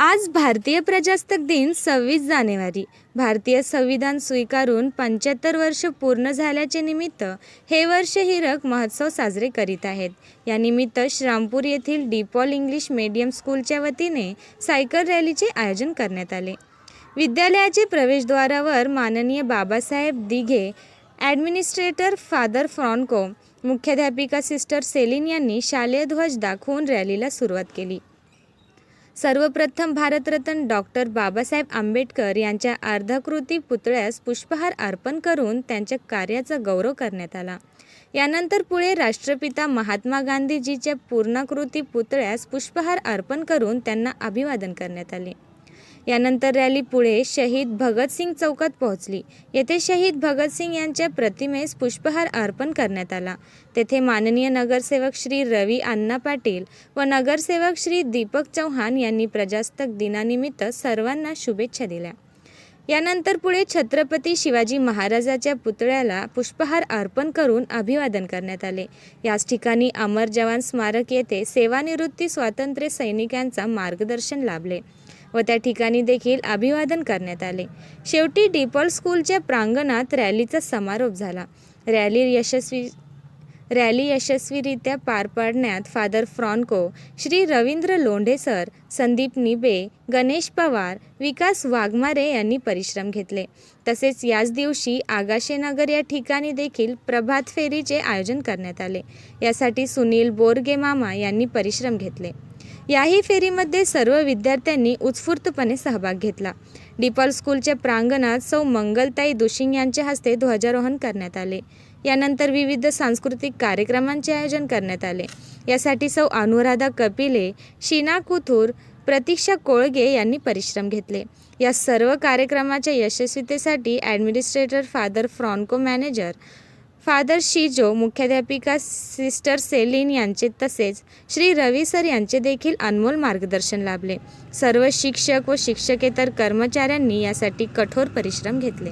आज भारतीय प्रजासत्ताक दिन सव्वीस जानेवारी. भारतीय संविधान स्वीकारून पंच्याहत्तर वर्ष पूर्ण झाल्याचे निमित्त हे वर्ष हिरक महोत्सव साजरे करीत आहेत. यानिमित्त श्रामपूर येथील डीपॉल इंग्लिश मीडियम स्कूलच्या वतीने सायकल रॅलीचे आयोजन करण्यात आले. विद्यालयाचे प्रवेशद्वारावर माननीय Babasaheb Dighe administrator father Franco मुख्याध्यापिका सिस्टर सेलिन यांनी शालेय ध्वज दाखवून रॅलीला सुरुवात केली. सर्वप्रथम भारतरत्न डॉक्टर बाबासाहेब आंबेडकर यांच्या अर्धाकृती पुतळ्यास पुष्पहार अर्पण करून त्यांच्या कार्याचा गौरव करण्यात आला. यानंतर पुढे राष्ट्रपिता महात्मा गांधीजीच्या पूर्णाकृती पुतळ्यास पुष्पहार अर्पण करून त्यांना अभिवादन करण्यात आले. यानंतर रॅली पुढे शहीद भगतसिंग चौकात पोहोचली. येथे शहीद भगतसिंग यांच्या प्रतिमेस पुष्पहार अर्पण करण्यात आला. तेथे माननीय नगरसेवक श्री रवी अण्णा पाटील व नगरसेवक श्री दीपक चव्हाण यांनी प्रजासत्ताक दिनानिमित्त सर्वांना शुभेच्छा दिल्या. यानंतर पुढे छत्रपती शिवाजी महाराजाच्या पुतळ्याला पुष्पहार अर्पण करून अभिवादन करण्यात आले. याच ठिकाणी अमर जवान स्मारक येथे सेवानिवृत्ती स्वातंत्र्य सैनिकांचा मार्गदर्शन लाभले व त्या ठिकाणी देखील अभिवादन करण्यात आले. शेवटी डिपॉल स्कूलच्या प्रांगणात रॅलीचा समारोप झाला. रॅली यशस्वी रॅली यशस्वीरित्या पार पाडण्यात father Franco Shri Ravindra Londhe sir Sandeep Nibe Ganesh Pawar Vikas Waghmare यांनी परिश्रम घेतले. तसेच याच दिवशी आगाशेनगर या ठिकाणी देखील प्रभात फेरीचे आयोजन करण्यात आले. यासाठी सुनील बोरगे मामा यांनी परिश्रम घेतले. याही फेरीमध्ये सर्व विद्यार्थ्यांनी उत्स्फूर्तपणे सहभाग घेतला. डिपॉल स्कूलच्या प्रांगणात सौ मंगलताई दुशिंग यांच्या हस्ते ध्वजारोहण करण्यात आले. यानंतर विविध सांस्कृतिक कार्यक्रमांचे आयोजन करण्यात आले. यासाठी सौ अनुराधा कपिले शीना कुथूर प्रतीक्षा कोळगे यांनी परिश्रम घेतले. या सर्व कार्यक्रमाच्या यशस्वीतेसाठी administrator father Franco manager father Shijo मुख्याध्यापिका सिस्टर सेलिन यांचे तसेच श्री रवी सर यांचे देखील अनमोल मार्गदर्शन लाभले. सर्व शिक्षक व शिक्षकेतर कर्मचाऱ्यांनी यासाठी कठोर परिश्रम घेतले.